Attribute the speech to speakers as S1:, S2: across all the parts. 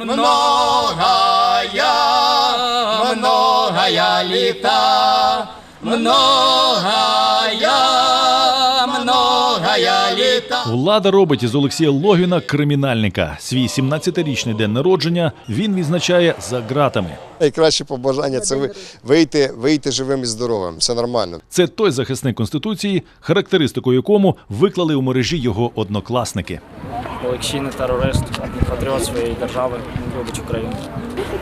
S1: Многая, многая літа, многая, многая літа.
S2: Влада робить із Олексія Логвіна кримінальника. Свій 17-річний день народження він відзначає за ґратами.
S3: Найкраще побажання це ви- вийти, вийти живим і здоровим. Все нормально.
S2: Це той захисник конституції, характеристику якому виклали у мережі його однокласники.
S4: Олексій не терорист, а патріот своєї держави, він любить Україну.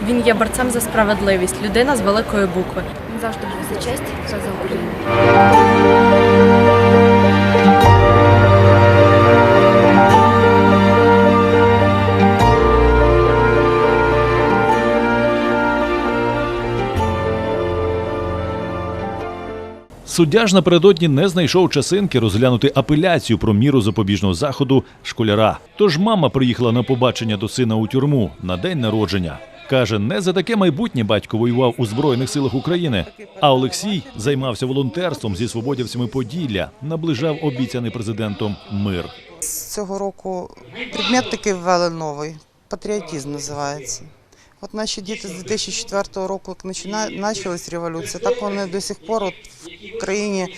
S5: Він є борцем за справедливість, людина з великої букви.
S6: Він завжди був за честь за Україну.
S2: Суддя ж напередодні не знайшов часинки розглянути апеляцію про міру запобіжного заходу школяра. Тож мама приїхала на побачення до сина у тюрму на день народження. Каже, не за таке майбутнє батько воював у Збройних силах України. А Олексій займався волонтерством зі свободівцями Поділля, наближав обіцяний президентом мир.
S7: З цього року предмет такий ввели новий. Патріотизм називається. От наші діти з 2004 року, як почалась революція, так вони до сих пор от в країні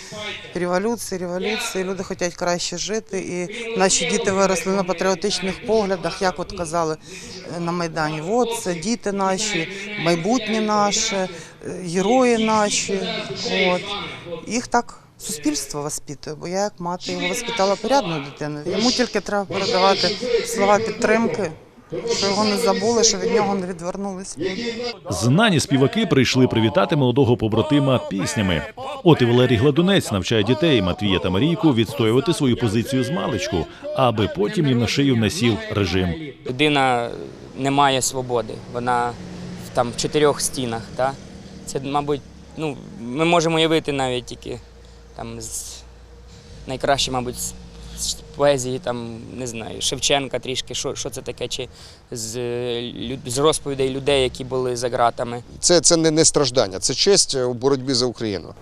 S7: революції, революції, люди хочуть краще жити. І наші діти виросли на патріотичних поглядах, як от казали е, на Майдані. От це діти наші, майбутнє наше, е, герої наші. От. Їх так суспільство воспитує, бо я як мати його воспитала порядною дитиною. Йому тільки треба передавати слова підтримки, що його не забули, що від нього не відвернулись.
S2: Знані співаки прийшли привітати молодого побратима піснями. От і Валерій Гладунець навчає дітей Матвія та Марійку відстоювати свою позицію з маличку, аби потім їм на шию насів режим.
S8: людина не має свободи, вона в там в чотирьох стінах. Та? Це, мабуть, ну, ми можемо уявити навіть тільки там з найкраще, мабуть, поезії, там, не знаю, Шевченка трішки, що, що це таке, чи з, е, з розповідей людей, які були за ґратами.
S3: Це, це не, не страждання, це честь у боротьбі за Україну.